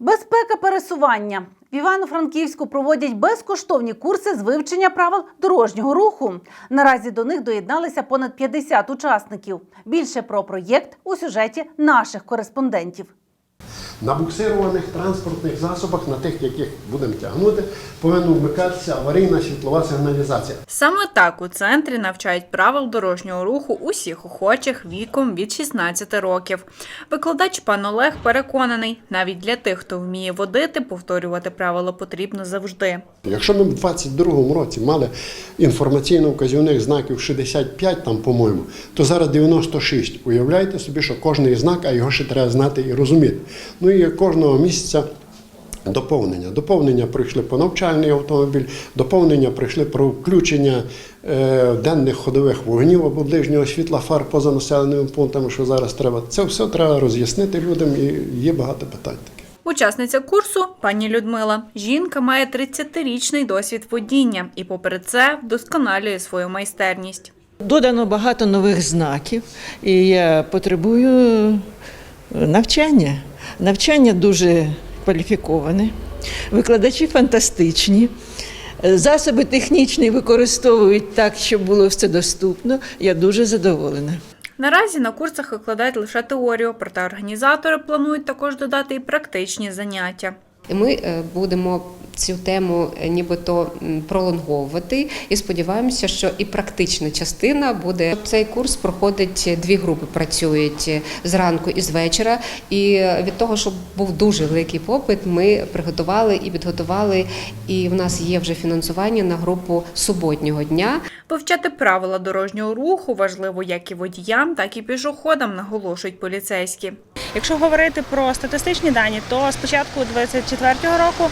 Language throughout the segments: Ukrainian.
Безпека пересування. В Івано-Франківську проводять безкоштовні курси з вивчення правил дорожнього руху. Наразі до них доєдналися понад 50 учасників. Більше про проєкт у сюжеті наших кореспондентів. На буксированих транспортних засобах, на тих, яких будемо тягнути, повинна вмикатися аварійна світлова сигналізація. Саме так у центрі навчають правил дорожнього руху усіх охочих віком від 16 років. Викладач пан Олег переконаний, навіть для тих, хто вміє водити, повторювати правила потрібно завжди. Якщо ми в 22-му році мали інформаційно-вказівних знаків 65, там, по-моєму, то зараз 96. Уявляєте собі, що кожний знак, а його ще треба знати і розуміти. Ну і кожного місяця доповнення. Доповнення прийшли по навчальний автомобіль, доповнення прийшли про включення е, денних ходових вогнів або ближнього світла фар поза населеними пунктами, що зараз треба. Це все треба роз'яснити людям і є багато питань таких. Учасниця курсу пані Людмила. Жінка має 30-річний досвід водіння і, попри це, вдосконалює свою майстерність. Додано багато нових знаків, і я потребую е, навчання. Навчання дуже кваліфіковане, викладачі фантастичні. е, Засоби технічні використовують так, щоб було все доступно. Я дуже задоволена. Наразі на курсах викладають лише теорію, проте організатори планують також додати і практичні заняття. І Ми е, будемо цю тему е, нібито пролонговувати і сподіваємося, що і практична частина буде. Цей курс проходить е, дві групи, працюють е, зранку і з вечора. І від того, щоб був дуже великий попит, ми приготували і підготували. І в нас є вже фінансування на групу суботнього дня. Вивчати правила дорожнього руху важливо як і водіям, так і пішоходам, наголошують поліцейські. Якщо говорити про статистичні дані, то з початку 2024 року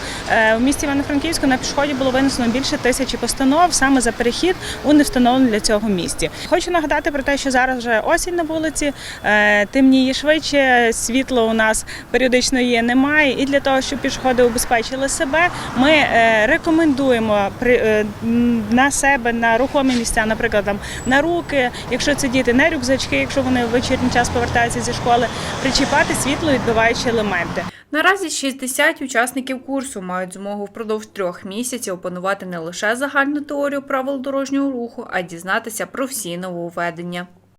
в місті Івано-Франківську на пішоході було винесено більше тисячі постанов саме за перехід у невстановленому для цього місті. Хочу нагадати про те, що зараз вже осінь на вулиці, е, темніє швидше, світло у нас періодично є, немає. І для того, щоб пішоходи убезпечили себе, ми е, рекомендуємо е, на себе на рухомі місця, наприклад, там на руки, якщо це діти, на рюкзачки, якщо вони в вечірній час повертаються зі школи, причіпати світло відбиваючі елементи. Наразі 60 учасників курсу мають змогу впродовж трьох місяців опанувати не лише загальну теорію правил дорожнього руху, а й дізнатися про всі нововведення.